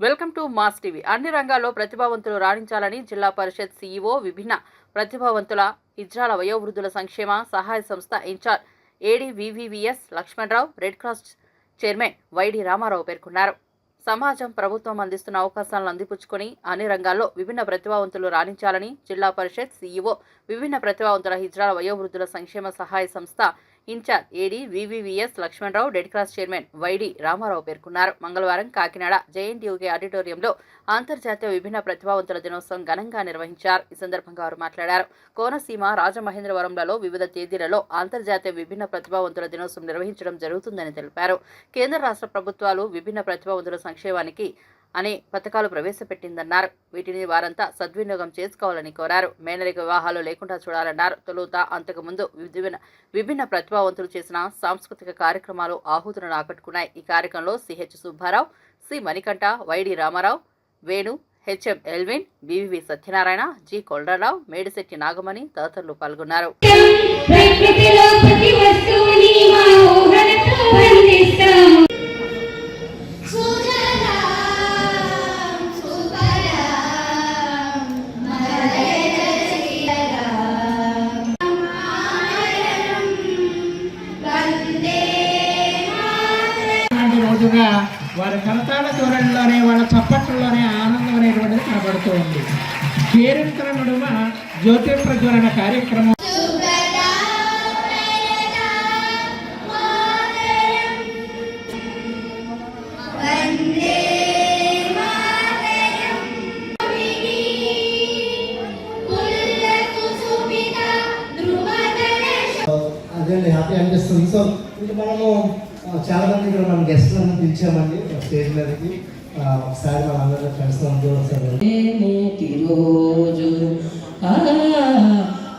Welcome to mass TV. అన్ని రంగాల్లో ప్రతిభావంతులు రాణించాలని జిల్లా పరిషత్ సీఈఓ విభిన్న ప్రతిభావంతుల ఇజ్రాల వయోవృద్ధుల సంక్షేమ సహాయ సంస్థ incharge ADVVVS Lakshmanarao red cross chairman YD Ramarao పేర్కొన్నారు. సమాజం ప్రభుత్వం అందిస్తున్న అవకాశాలను అందిపుచ్చుకొని అన్ని రంగాల్లో విభిన్న ప్రతిభావంతులు రాణించాలని జిల్లా పరిషత్ సీఈఓ విభిన్న ప్రతిభావంతుల హిజ్రాల వయోవృద్ధుల సంక్షేమ సహాయ సంస్థ incharge AD VVVS Lakshmanarao red cross chairman YD Ramarao పేర్కొన్నారు. మంగళవారం కాకినాడ జేఎన్టీయూకే ఆడిటోరియంలో అంతర్జాతీయ విభిన్న ప్రతిభావంతుల దినోత్సవం ఘనంగా నిర్వహించారు. ఈ సందర్భంగా వారు మాట్లాడారు. కోనసీమ రాజమహేంద్రవరంలలో వివిధ తేదీలలో అంతర్జాతీయ విభిన్న ప్రతిభావంతుల దినోత్సవం నిర్వహించడం జరుగుతుందని తెలిపారు. కేంద్ర రాష్ట్ర ప్రభుత్వాలు విభిన్న ప్రతిభావంతుల సంక్షేమానికి అనే పథకాలు ప్రవేశపెట్టిందన్నారు. వీటిని వారంతా సద్వినియోగం చేసుకోవాలని కోరారు. మేనరిక వివాహాలు లేకుండా చూడాలన్నారు. తొలుత అంతకుముందు విభిన్న విభిన్న ప్రతిభావంతులు చేసిన సాంస్కృతిక కార్యక్రమాలు ఆహుతులను ఆకట్టుకున్నాయి. ఈ కార్యక్రమంలో CH Subbarao C Manikanta YD Ramarao Venu HM Elvin BVV Satyanarayana G Kolrarao Medisetti Nagamani తదితరులు పాల్గొన్నారు. ప్రకృతిలో ప్రతి వస్తువుని మా ఊహలతో రోజుగా వారి కరతాళ ధోరణిలోనే వాళ్ళ చప్పట్లలోనే ఆనందం అనేటువంటిది కనబడుతూ ఉంది కేరింతల నడుమ జ్యోతి ప్రజ్వలన కార్యక్రమం అదే హ్యాపీ అనిపిస్తుంది సో ఇంకా మనము ఆ, చాలా మంది ఇక్కడ మనం గెస్ట్లను పిలిచామండి. స్టేజ్ మీదకి. ఒకసారి మన ఫ్రెండ్స్ అందరూ ఒకసారి నేటి రోజు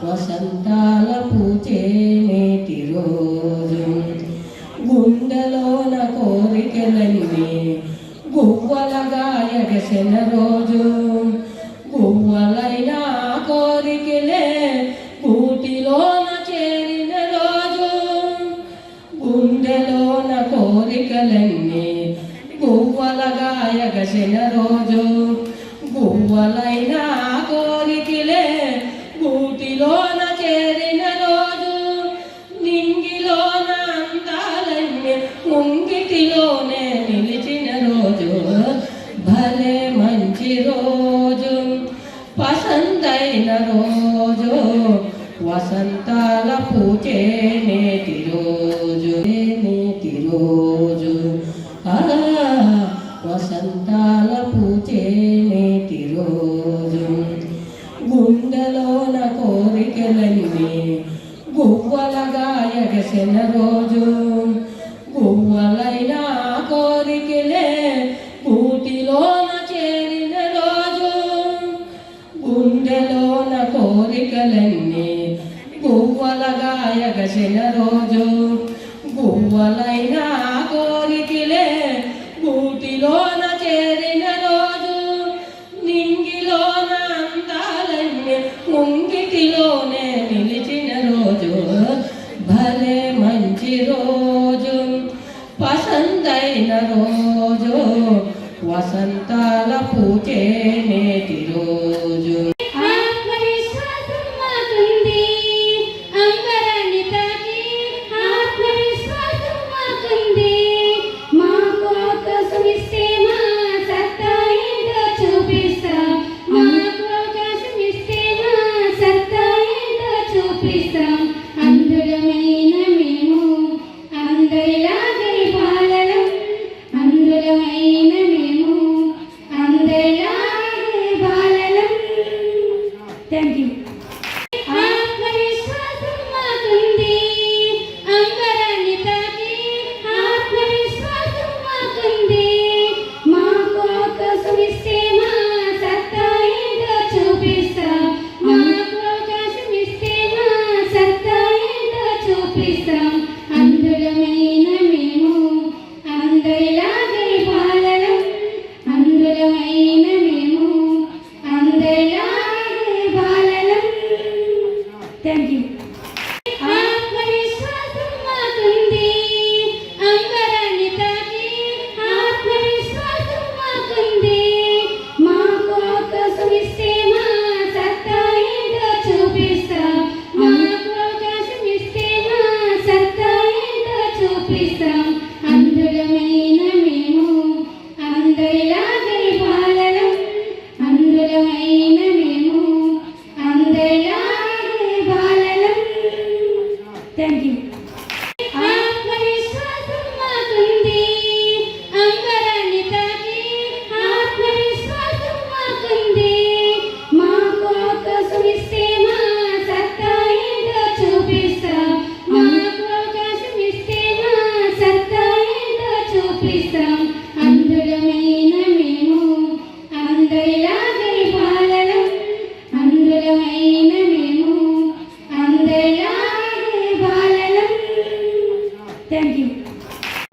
వసంతాల పూచే నేటి రోజు. గుండెలోన కోరికలన్నీ గువ్వలగా ఎగసిన రోజు. ఎగసిన రోజు గువ్వలైన కోరికలే గూటిలోన చేరిన రోజు నింగిలోన అందాలన్నీ ముంగిటిలోనే నిలిచిన రోజు. భలే మంచి రోజు పసందైన రోజు వసంతాల పూచే నేటి రోజు నేటి రోజు. ఆ వసంతాల పూచే నేటి రోజు. గుండెలోన కోరికలన్నీ గువ్వలగా ఎగసిన రోజు. గువ్వలైన కోరికలే కూటిలోన చేరిన రోజు. గుండెలోన కోరికలన్నీ గువ్వలగా ఎగసిన రోజు. గువ్వలైనా వసంతాల పూజే నేటి రోజు.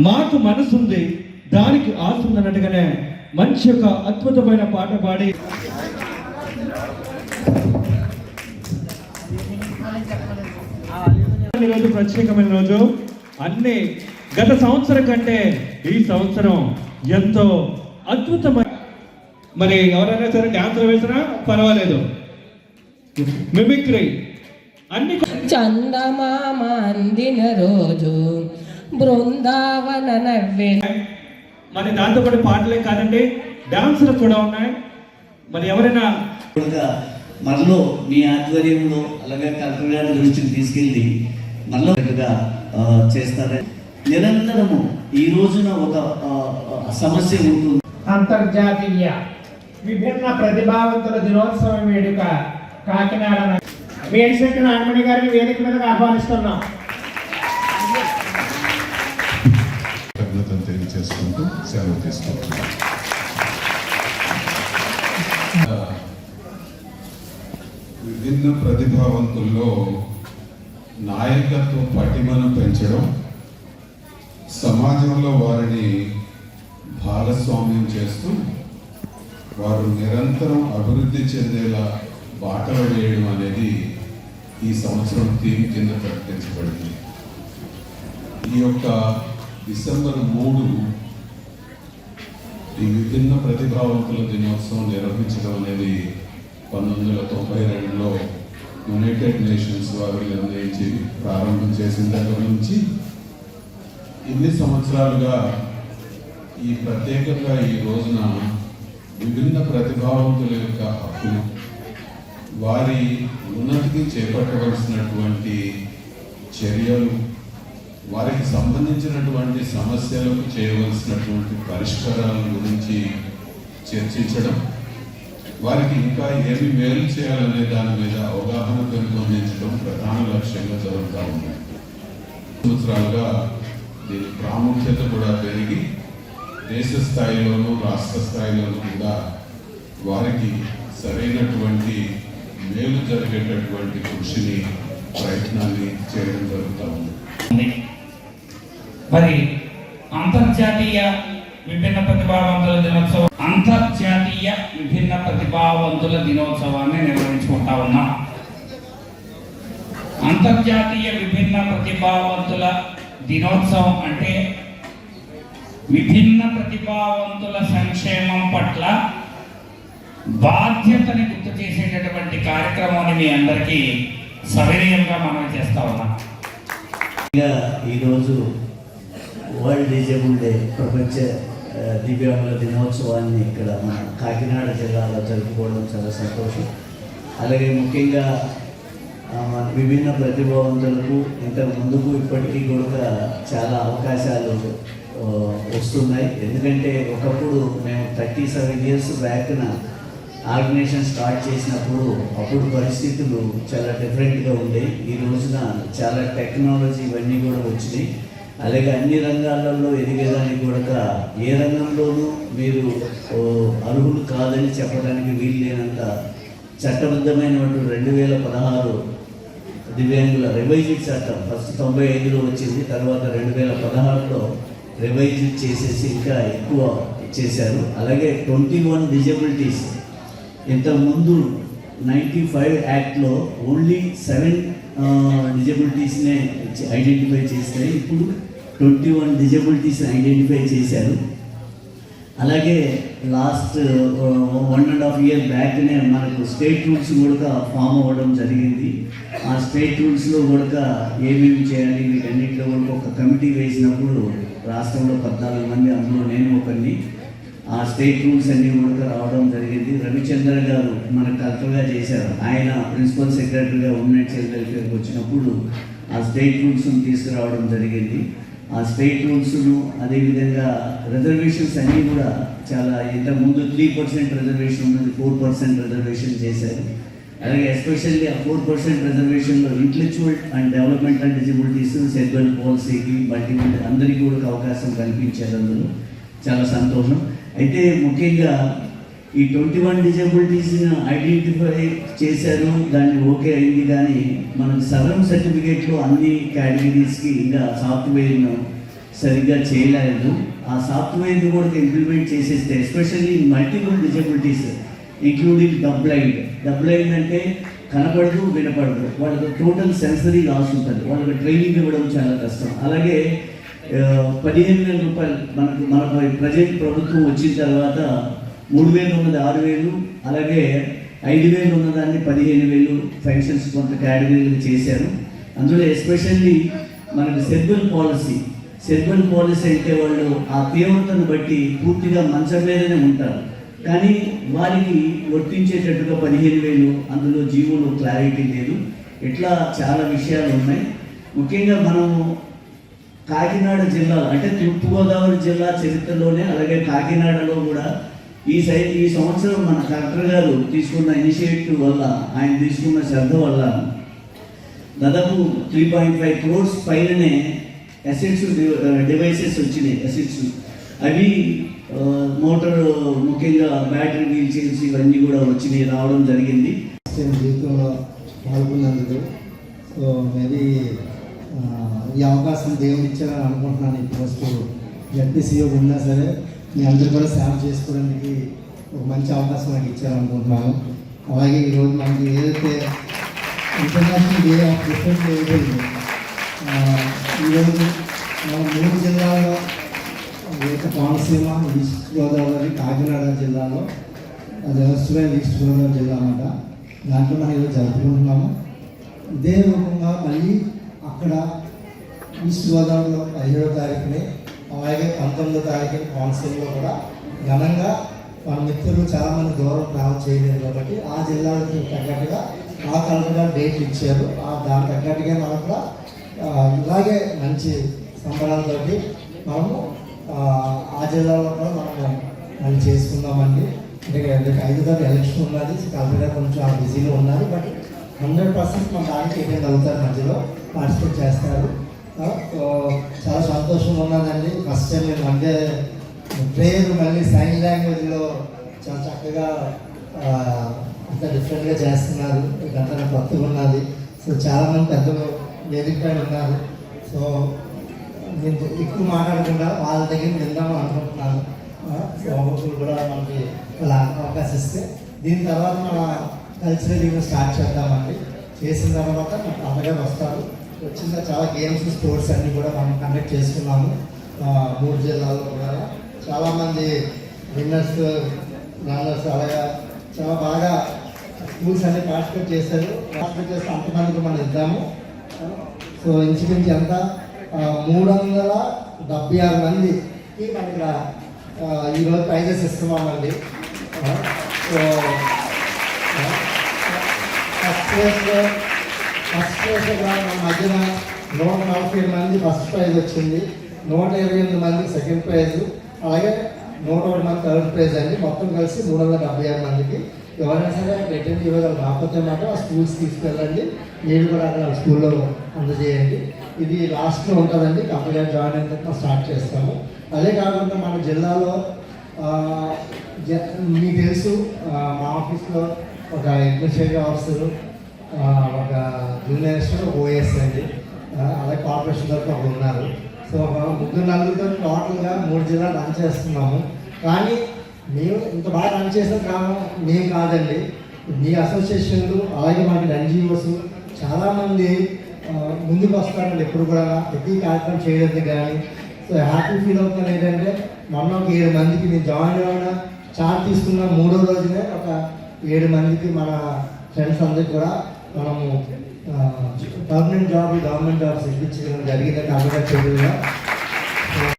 మాకు మనసుంది దానికి ఆశ ఉందన్నట్టుగానే మంచి యొక్క అద్భుతమైన పాట పాడి. ప్రత్యేకమైన రోజు. అన్ని గత సంవత్సరం కంటే ఈ సంవత్సరం ఎంతో అద్భుతమైన మరి ఎవరైనా సరే డాన్సులు వేసినా పర్వాలేదు. మిమిక్రీ అన్ని చందమామ అందిన రోజు బృందావన నవ్వే మరి దాంతో కూడా పాటలే కాదండి డాన్సులు కూడా ఉన్నాయి. మరి ఎవరైనా మనలో మీ ఆధ్వర్యంలో అలాగే కలెక్టర్ గారి దృష్టికి తీసుకెళ్ళి మనలో చేస్తారని నిరంతరము ఈ రోజున ఒక సమస్య ఉంటుంది. అంతర్జాతీయ విభిన్న ప్రతిభావంతుల దినోత్సవం వేడుక కాకినాడ వేడిశెట్టి నాగమణి గారిని వేదిక మీదకి ఆహ్వానిస్తున్నాం. తెలియజేసుకుంటూ సెలవు తీసుకుంటున్నాను విభిన్న ప్రతిభావంతుల్లో నాయకత్వ పటిమను పెంచడం సమాజంలో వారిని భాగస్వామ్యం చేస్తూ వారు నిరంతరం అభివృద్ధి చెందేలా బాటలు వేయడం అనేది ఈ సంవత్సరం థీమ్ కింద ప్రకటించబడింది. ఈ యొక్క డిసెంబర్ మూడు ఈ విభిన్న ప్రతిభావంతుల దినోత్సవం నిర్వహించడం అనేది పంతొమ్మిది వందల తొంభై రెండులో యునైటెడ్ నేషన్స్ వారు నిర్ణయించి ప్రారంభం చేసిన దగ్గర నుంచి ఇన్ని సంవత్సరాలుగా ఈ ప్రత్యేకంగా ఈ రోజున విభిన్న ప్రతిభావంతుల యొక్క హక్కులు వారి ఉన్నతికి చేపట్టవలసినటువంటి చర్యలు వారికి సంబంధించినటువంటి సమస్యలకు చేయవలసినటువంటి పరిష్కారాల గురించి చర్చించడం వారికి ఇంకా ఏమి మేలు చేయాలనే దాని మీద అవగాహన పెంపొందించడం ప్రధాన లక్ష్యంగా జరుగుతూ ఉంది. సంవత్సరాలుగా దీని ప్రాముఖ్యత కూడా పెరిగి దేశ స్థాయిలోనూ రాష్ట్ర స్థాయిలోనూ కూడా వారికి సరైనటువంటి మేలు జరిగేటటువంటి కృషిని ప్రయత్నాన్ని చేయడం జరుగుతూ ఉంది. మరి అంతర్జాతీయ విభిన్న ప్రతిభావంతుల దినోత్సవం అంతర్జాతీయ విభిన్న ప్రతిభావంతుల దినోత్సవాన్ని నిర్వహించుకుంటా ఉన్నాం. అంతర్జాతీయ విభిన్న ప్రతిభావంతుల దినోత్సవం అంటే విభిన్న ప్రతిభావంతుల సంక్షేమం పట్ల బాధ్యతని గుర్తు చేసేటటువంటి కార్యక్రమాన్ని మీ అందరికీ సవినయంగా మనం చేస్తా ఉన్నాం. ఇంకా ఈరోజు వరల్డ్ డిజేబుల్ డే ప్రపంచ దివ్యాంగుల దినోత్సవాన్ని ఇక్కడ మన కాకినాడ జిల్లాలో జరుపుకోవడం చాలా సంతోషం. అలాగే ముఖ్యంగా విభిన్న ప్రతిభావంతులకు ఇంతకు ముందుకు ఇప్పటికీ కూడా చాలా అవకాశాలు వస్తున్నాయి. ఎందుకంటే ఒకప్పుడు మేము థర్టీ సెవెన్ ఇయర్స్ బ్యాక్న ఆర్గనైజేషన్ స్టార్ట్ చేసినప్పుడు అప్పుడు పరిస్థితులు చాలా డిఫరెంట్గా ఉండేవి ఈ రోజున చాలా టెక్నాలజీ ఇవన్నీ కూడా వచ్చినాయి. అలాగే అన్ని రంగాలలో ఎదిగేదానికి కూడా ఏ రంగంలోనూ మీరు అర్హులు కాదని చెప్పడానికి వీలు లేనంత చట్టబద్ధమైనటువంటి రెండు వేల పదహారు దివ్యాంగుల రివైజ్డ్ చట్టం. ఫస్ట్ తొంభై ఐదులో వచ్చింది తర్వాత రెండు వేల పదహారులో రివైజ్ చేసేసి ఇంకా ఎక్కువ చేశారు. అలాగే ట్వంటీ వన్ డిజబిలిటీస్. ఇంతకుముందు నైంటీ ఫైవ్ యాక్ట్లో ఓన్లీ సెవెన్ డిజబిలిటీస్నే ఐడెంటిఫై చేస్తాయి ఇప్పుడు ట్వంటీ వన్ డిజబిలిటీస్ ఐడెంటిఫై చేశారు. అలాగే last one and half year బ్యాక్నే మనకు స్టేట్ రూల్స్ కూడా ఫామ్ అవ్వడం జరిగింది. ఆ స్టేట్ రూల్స్లో కూడా ఏమేమి చేయాలి వీటన్నిటిలో కూడా ఒక కమిటీ వేసినప్పుడు రాష్ట్రంలో పద్నాలుగు మంది అందులో నేను ఒకరిని. ఆ స్టేట్ రూల్స్ అన్నీ కూడా రావడం జరిగింది. రవిచంద్ర గారు మన కలెక్టర్గా చేశారు. ఆయన ప్రిన్సిపల్ సెక్రటరీగా ఉమెన్ చైల్డ్ వెల్ఫేర్కి వచ్చినప్పుడు ఆ స్టేట్ రూల్స్ని తీసుకురావడం జరిగింది. ఆ స్టేట్ రూల్స్ను అదేవిధంగా రిజర్వేషన్స్ అన్నీ కూడా చాలా ఇంతకుముందు త్రీ పర్సెంట్ రిజర్వేషన్ ఉన్నది ఫోర్ పర్సెంట్ రిజర్వేషన్ చేశారు. అలాగే ఎస్పెషల్లీ ఆ four percent రిజర్వేషన్లో intellectual and developmental disabilities cerebral పాలసీకి మల్టిపుల్ అందరికీ కూడా అవకాశం కల్పించారు అందులో. చాలా సంతోషం. అయితే ముఖ్యంగా ఈ ట్వంటీ వన్ డిజబిలిటీస్ని ఐడెంటిఫై చేశారు దాన్ని ఓకే అయింది కానీ మనం సగం సర్టిఫికేట్లో అన్ని కేటగిరీస్కి ఇంకా సాఫ్ట్వేర్ను సరిగ్గా చేయలేదు. ఆ సాఫ్ట్వేర్ని కూడా ఇంప్లిమెంట్ చేసేస్తే especially multiple disabilities including deaf blind deaf blind అంటే కనపడదు వినపడదు. వాళ్ళకి టోటల్ సెన్సరీ లాస్ ఉంటుంది. వాళ్ళకి ట్రైనింగ్ ఇవ్వడం చాలా కష్టం. అలాగే పదిహేను వేల రూపాయలు మనకు మన ప్రజెంట్ ప్రభుత్వం వచ్చిన తర్వాత మూడు వేలు ఉన్నది ఆరు వేలు అలాగే ఐదు వేలు ఉన్నదాన్ని పదిహేను వేలు పెన్షన్స్ కొంత కేటగిరీలు చేశారు. అందులో ఎస్పెషల్లీ మనకు సెర్బల్ పాలసీ. సెర్బల్ పాలసీ అయితే వాళ్ళు ఆ తీవ్రతను బట్టి పూర్తిగా మంచం మీదనే ఉంటారు. కానీ వారికి వర్తించేటట్టుగా పదిహేను వేలు అందులో జీవోలో క్లారిటీ లేదు. ఇట్లా చాలా విషయాలు ఉన్నాయి. ముఖ్యంగా మనము కాకినాడ జిల్లా అంటే తూర్పుగోదావరి జిల్లా చరిత్రలోనే అలాగే కాకినాడలో కూడా ఈ సై ఈ సంవత్సరం మన కలెక్టర్ గారు తీసుకున్న ఇనిషియేటివ్ వల్ల ఆయన తీసుకున్న శ్రద్ధ వల్ల దాదాపు త్రీ పాయింట్ ఫైవ్ క్రోర్స్ పైననే అసెట్స్ డివైసెస్ వచ్చినాయి అసెట్స్ అవి మోటార్ ముఖ్యంగా బ్యాటరీ వీల్ చైర్స్ ఇవన్నీ కూడా వచ్చినాయి రావడం జరిగింది. జీవితంలో పాల్గొన్నందుకు సో మేబీ ఈ అవకాశం దేవుడిచ్చారని అనుకుంటున్నాను ఈ పోస్ట్. జడ్పీసీఓ ఉన్నా సరే మీ అందరూ కూడా సేవ చేసుకోవడానికి ఒక మంచి అవకాశం నాకు ఇచ్చారనుకుంటున్నాను. అలాగే ఈరోజు మనకి ఏదైతే international day of different abled ఈరోజు మన మూడు జిల్లాల్లో ఏదైతే కోనసీమ ఈస్ట్ గోదావరి కాకినాడ జిల్లాలో అది వెస్ట్వేల్ ఈస్ట్ గోదావరి జిల్లా అన్నమాట దాంట్లో మనం ఈరోజు జరుపుకుంటున్నాము. ఇదే రూపంగా మళ్ళీ అక్కడ ఈస్ట్ గోదావరిలో పదిహేడో తారీఖునే అలాగే పంతొమ్మిదో తారీఖు కోనసీమలో కూడా ఘనంగా మన మిత్రులు చాలామంది దూరం ట్రావెల్ చేయలేదు కాబట్టి ఆ జిల్లాలకు తగ్గట్టుగా ఆ కలెక్టర్గా డేట్లు ఇచ్చారు. ఆ దానికి తగ్గట్టుగా మనం కూడా ఇలాగే మంచి సంబరాలతోటి మనము ఆ, జిల్లాలో కూడా మనము మళ్ళీ చేసుకుందామండి. అంటే ఐదు తారీఖు ఎలక్షన్ ఉన్నది. కలెక్టర్ కొంచెం ఆ బిజీలో ఉన్నారు బట్ హండ్రెడ్ పర్సెంట్ మన దానికి ఏదైనా అవుతారు మధ్యలో పార్టిసిపేట్ చేస్తారు. చాలా సంతోషంగా ఉన్నదండి. ఫస్ట్ టైం నేను అంటే ప్రేయర్ మళ్ళీ సైన్ లాంగ్వేజ్లో చాలా చక్కగా అంత డిఫరెంట్గా చేస్తున్నారు. గంట కొత్తగా ఉన్నది. సో చాలామంది పెద్దలు వేదికపై ఉన్నారు. సో నేను ఎక్కువ మాట్లాడకుండా వాళ్ళ దగ్గర విందాం అనుకుంటున్నాను. ఆ, సో కూడా మనకి ఇలా అవకాశం ఇస్తే దీని తర్వాత మన కల్చరల్ ఈవెంట్ స్టార్ట్ చేద్దామండి. చేసిన తర్వాత మన పండగ వస్తారు. వచ్చిన చాలా గేమ్స్ స్పోర్ట్స్ అన్నీ కూడా మనం కండక్ట్ చేసుకున్నాము. మూడు జిల్లాల్లో కూడా. చాలామంది విన్నర్స్ రన్నర్స్ అలాగా చాలా బాగా స్కూల్స్ అన్ని పార్టిసిపేట్ చేశారు. పార్టిసిపేట్ చేస్తే అంతమందికి మనం ఇద్దాము. సో ఇంచుమించు ఎంత? మూడు వందల డెబ్బై ఆరు మందికి మనకి ఇక్కడ, ఈరోజు ప్రైజెస్ ఇస్తున్నామండి. సో ఆ, ఫస్ట్ ప్లేస్లో ఫస్ట్ ప్లేస్లో మధ్యన నూట నలభై మంది ఫస్ట్ ప్రైజ్ వచ్చింది. నూట ఇరవై ఎనిమిది మందికి సెకండ్ ప్రైజ్. అలాగే నూట ఒకటి మంది థర్డ్ ప్రైజ్ అండి. మొత్తం కలిసి మూడు వందల డెబ్బై ఆరు మందికి. ఎవరైనా సరే రిటర్న్ ఇవ్వగల రాకపోతే మాట ఆ స్కూల్స్ తీసుకెళ్ళండి. మీరు కూడా అక్కడ స్కూల్లో అందజేయండి. ఇది లాస్ట్లో ఉంటుందండి. కంపెనీ జాయిన్ అయిన తర్వాత స్టార్ట్ చేస్తాము. అదే కాకుండా మన జిల్లాలో మీకు తెలుసు మా ఆఫీస్లో ఒక అడ్మినిస్ట్రేటివ్ ఆఫీసరు ఒక జూనియర్ అసిస్టెంట్ ఒక ఓఎస్ అండి. అలాగే కార్పొరేషన్ తరఫున ఒకరు ఉన్నారు. సో ఒక ముగ్గురు నలుగురితో టోటల్గా మూడు జిల్లాలు రన్ చేస్తున్నాము. కానీ మేము ఇంత బాగా రన్ చేసిన కారణం మేము కాదండి. మీ అసోసియేషన్లు అలాగే మనకి ఎన్జిఓస్ చాలామంది ముందుకు వస్తారండి ఎప్పుడు కూడా. ప్రతి కార్యక్రమం చేయలేదు కానీ. సో హ్యాపీ ఫీల్ అవుతున్నాను ఏంటంటే మొన్న ఒక ఏడు మందికి నేను జాయిన్ అయిన చార్ట్ తీసుకున్న మూడో రోజునే ఒక ఏడు మందికి మన ఫ్రెండ్స్ అందరికి కూడా మనము పర్మనెంట్ జాబ్ గవర్నమెంట్ జాబ్స్ ఇప్పించడం జరిగిందని అభివృద్ధి చర్యలుగా